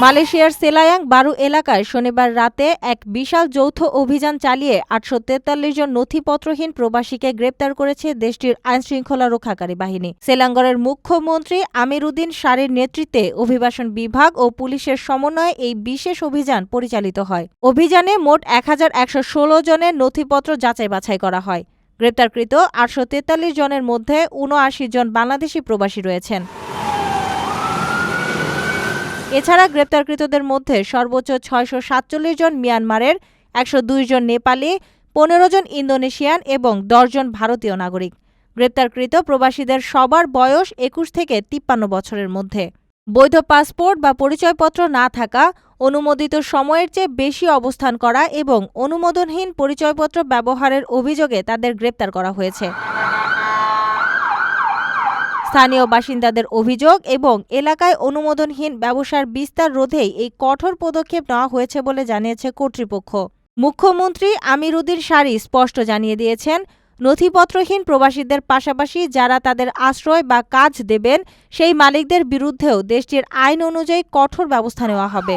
মালয়েশিয়ার সেলায়াং বারু এলাকায় শনিবার রাতে এক বিশাল যৌথ অভিযান চালিয়ে আটশো তেতাল্লিশ জন নথিপত্রহীন প্রবাসীকে গ্রেপ্তার করেছে দেশটির আইনশৃঙ্খলা রক্ষাকারী বাহিনী। সেলাঙ্গরের মুখ্যমন্ত্রী আমিরুদ্দিন শারির নেতৃত্বে অভিবাসন বিভাগ ও পুলিশের সমন্বয়ে এই বিশেষ অভিযান পরিচালিত হয়। অভিযানে মোট এক হাজার একশো ষোলো জনের নথিপত্র যাচাই বাছাই করা হয়। গ্রেপ্তারকৃত আটশো তেতাল্লিশ জনের মধ্যে উনআশি জন বাংলাদেশি প্রবাসী রয়েছেন। এছাড়া গ্রেপ্তারকৃতদের মধ্যে সর্বোচ্চ ছয়শো সাতচল্লিশ জন মিয়ানমারের, একশো দুই জন নেপালি, পনেরো জন ইন্দোনেশিয়ান এবং দশজন ভারতীয় নাগরিক। গ্রেপ্তারকৃত প্রবাসীদের সবার বয়স একুশ থেকে তিপ্পান্ন বছরের মধ্যে। বৈধ পাসপোর্ট বা পরিচয়পত্র না থাকা, অনুমোদিত সময়ের চেয়ে বেশি অবস্থান করা এবং অনুমোদনহীন পরিচয়পত্র ব্যবহারের অভিযোগে তাদের গ্রেপ্তার করা হয়েছে। স্থানীয় বাসিন্দাদের অভিযোগ এবং এলাকায় অনুমোদনহীন ব্যবসার বিস্তার রোধেই এই কঠোর পদক্ষেপ নেওয়া হয়েছে বলে জানিয়েছে কর্তৃপক্ষ। মুখ্যমন্ত্রী আমিরুদ্দিন শারি স্পষ্ট জানিয়ে দিয়েছেন, নথিপত্রহীন প্রবাসীদের পাশাপাশি যারা তাদের আশ্রয় বা কাজ দেবেন, সেই মালিকদের বিরুদ্ধেও দেশটির আইন অনুযায়ী কঠোর ব্যবস্থা নেওয়া হবে।